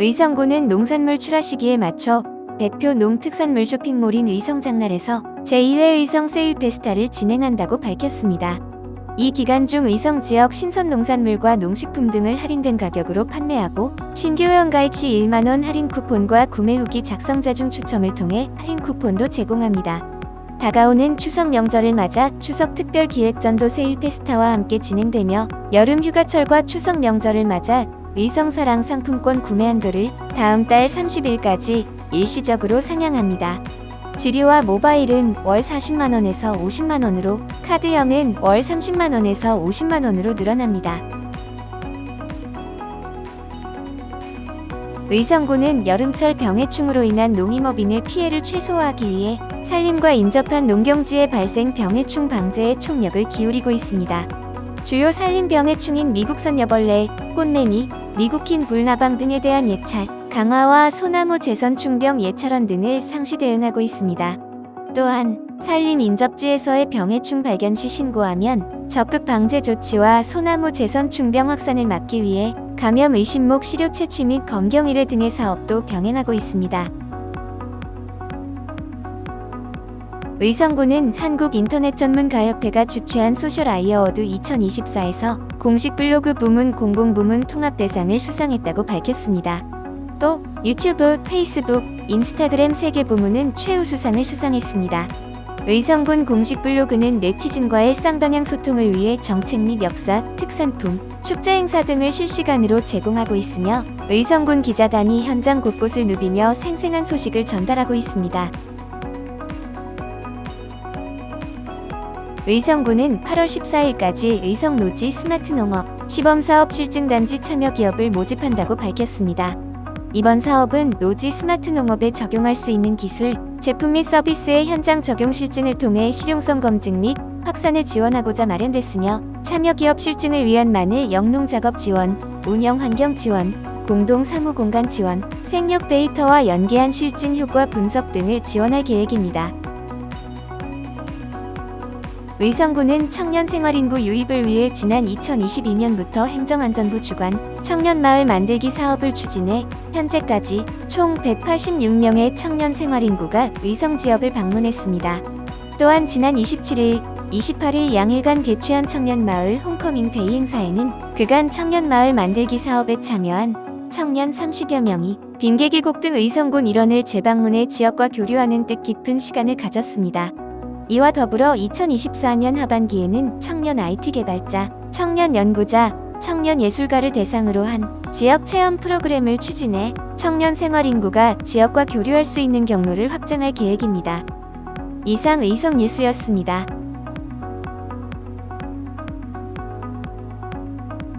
의성군은 농산물 출하 시기에 맞춰 대표 농특산물 쇼핑몰인 의성장날에서 제2회 의성 세일 페스타를 진행한다고 밝혔습니다. 이 기간 중 의성 지역 신선 농산물과 농식품 등을 할인된 가격으로 판매하고 신규 회원 가입 시 1만 원 할인 쿠폰과 구매 후기 작성자 중 추첨을 통해 할인 쿠폰도 제공합니다. 다가오는 추석 명절을 맞아 추석 특별 기획전도 세일 페스타와 함께 진행되며 여름 휴가철과 추석 명절을 맞아 의성사랑 상품권 구매 한도를 다음 달 30일까지 일시적으로 상향합니다. 지리와 모바일은 월 40만원에서 50만원으로, 카드형은 월 30만원에서 50만원으로 늘어납니다. 의성군은 여름철 병해충으로 인한 농임업인의 피해를 최소화하기 위해 산림과 인접한 농경지의 발생 병해충 방제에 총력을 기울이고 있습니다. 주요 산림 병해충인 미국선 여벌레, 꽃매미, 미국흰 불나방 등에 대한 예찰, 강화와 소나무 재선 충병 예찰원 등을 상시 대응하고 있습니다. 또한 산림 인접지에서의 병해충 발견 시 신고하면 적극 방제 조치와 소나무 재선 충병 확산을 막기 위해 감염 의심목 시료 채취 및 검경 의뢰 등의 사업도 병행하고 있습니다. 의성군은 한국인터넷전문가협회가 주최한 소셜 아이어워드 2024에서 공식 블로그 부문 공공 부문 통합 대상을 수상했다고 밝혔습니다. 또 유튜브, 페이스북, 인스타그램 3개 부문은 최우수상을 수상했습니다. 의성군 공식 블로그는 네티즌과의 쌍방향 소통을 위해 정책 및 역사, 특산품, 축제 행사 등을 실시간으로 제공하고 있으며 의성군 기자단이 현장 곳곳을 누비며 생생한 소식을 전달하고 있습니다. 의성군은 8월 14일까지 의성노지 스마트 농업 시범사업 실증단지 참여 기업을 모집한다고 밝혔습니다. 이번 사업은 노지 스마트 농업에 적용할 수 있는 기술, 제품 및 서비스의 현장 적용 실증을 통해 실용성 검증 및 확산을 지원하고자 마련됐으며 참여 기업 실증을 위한 마늘 영농 작업 지원, 운영 환경 지원, 공동 사무 공간 지원, 생력 데이터와 연계한 실증 효과 분석 등을 지원할 계획입니다. 의성군은 청년 생활인구 유입을 위해 지난 2022년부터 행정안전부 주관 청년마을 만들기 사업을 추진해 현재까지 총 186명의 청년 생활인구가 의성 지역을 방문했습니다. 또한 지난 27일, 28일 양일간 개최한 청년마을 홈커밍 데이 행사에는 그간 청년마을 만들기 사업에 참여한 청년 30여 명이 빈계기곡 등 의성군 일원을 재방문해 지역과 교류하는 뜻깊은 시간을 가졌습니다. 이와 더불어 2024년 하반기에는 청년 IT 개발자, 청년 연구자, 청년 예술가를 대상으로 한 지역 체험 프로그램을 추진해 청년 생활 인구가 지역과 교류할 수 있는 경로를 확장할 계획입니다. 이상 의성 뉴스였습니다.